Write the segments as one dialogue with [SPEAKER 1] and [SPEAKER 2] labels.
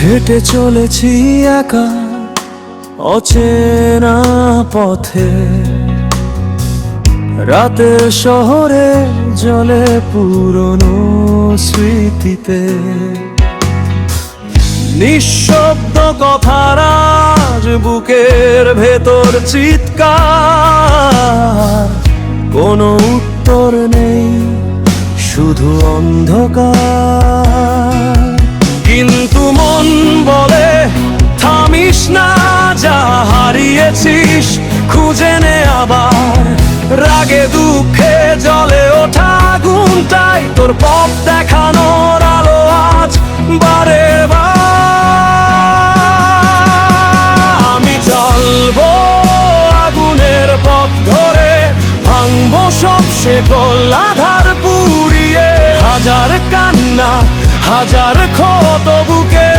[SPEAKER 1] হেঁটে চলেছি একা অচেনা পথে। রাতে শহরে জলে পুরনো স্মৃতিতে। নিঃশব্দ কথারাজ বুকের ভেতর চিৎকার। কোনো উত্তর নেই। শুধু অন্ধকার। কিন্তু মন বলে, থামিস না, যা হারিয়েছিস, খুঁজে নে আবার। রাগে দুঃখে জলে ওঠা গুনটাই তোর পথ দেখানোর আলো আজ বারে আমি চলবো আগুনের পথ ধরে, ভাঙবো সব আধার পুড়িয়ে হাজার কান্না, হাজার ক্ষত বুকে।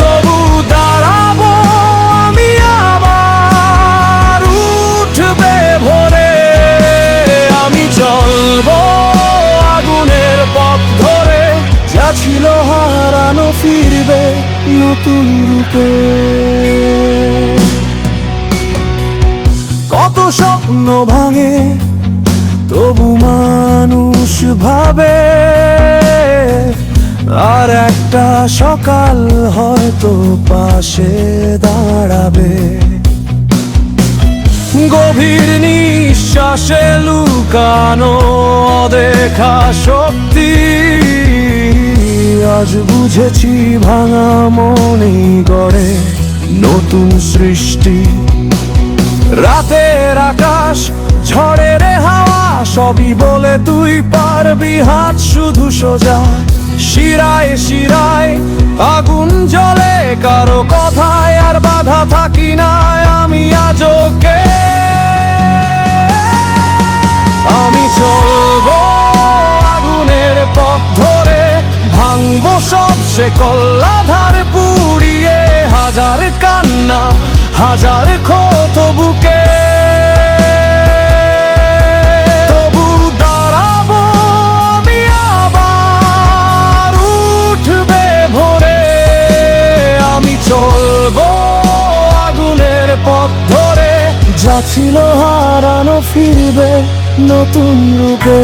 [SPEAKER 1] তবু দাঁড়াবো আমি আবার উঠবে ভোরে। আমি চলবো আগুনের পথ ধরে, যা ছিল হারানো ফিরবে নতুন রূপে। কত স্বপ্ন ভাঙে ভাবে। আর একটা সকাল হয়তো পাশে দাঁড়াবে। গভীর নিঃশ্বাসে লুকানো দেখা শক্তি। আজ বুঝেছি ভাঙা মনে গড়ে নতুন সৃষ্টি। রাতের আকাশ সবই বলে তুই পারবি হাত শুধু সোজা। শিরায় শিরায় আগুন জ্বলে, কারও কথায় আর বাধা থাকি না, আমি আজকে আমি চলবো আগুনের পথ ধরে, ভাঙবো সব সে কল্লাধার পুড়িয়ে, হাজার কান্না, হাজার ক্ষত বুকে পথ ধরে যা ছিল হারানো ফিরবে নতুন রূপে।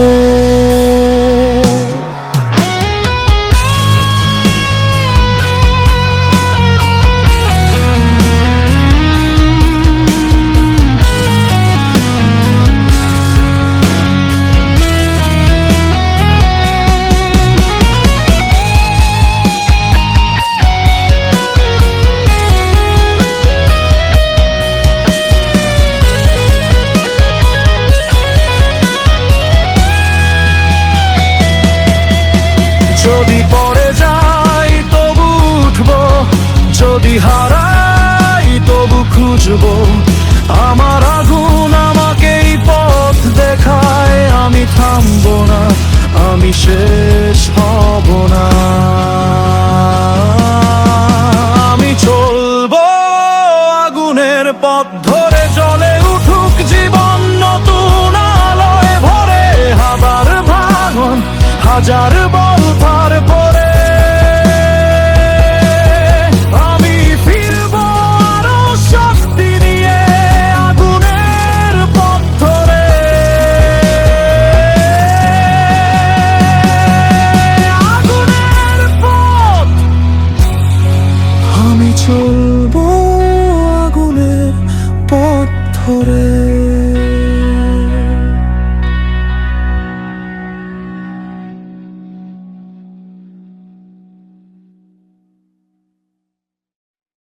[SPEAKER 1] খুঁজবো। আমার আগুন আমাকেই পথ দেখায়, আমি থামবো না, আমি শেষ হব না। আমি চলবো আগুনের পথ ধরে চলে উঠুক জীবন নতুন আলোয় ভরে হাবার ভাঙন হাজার বল 数不。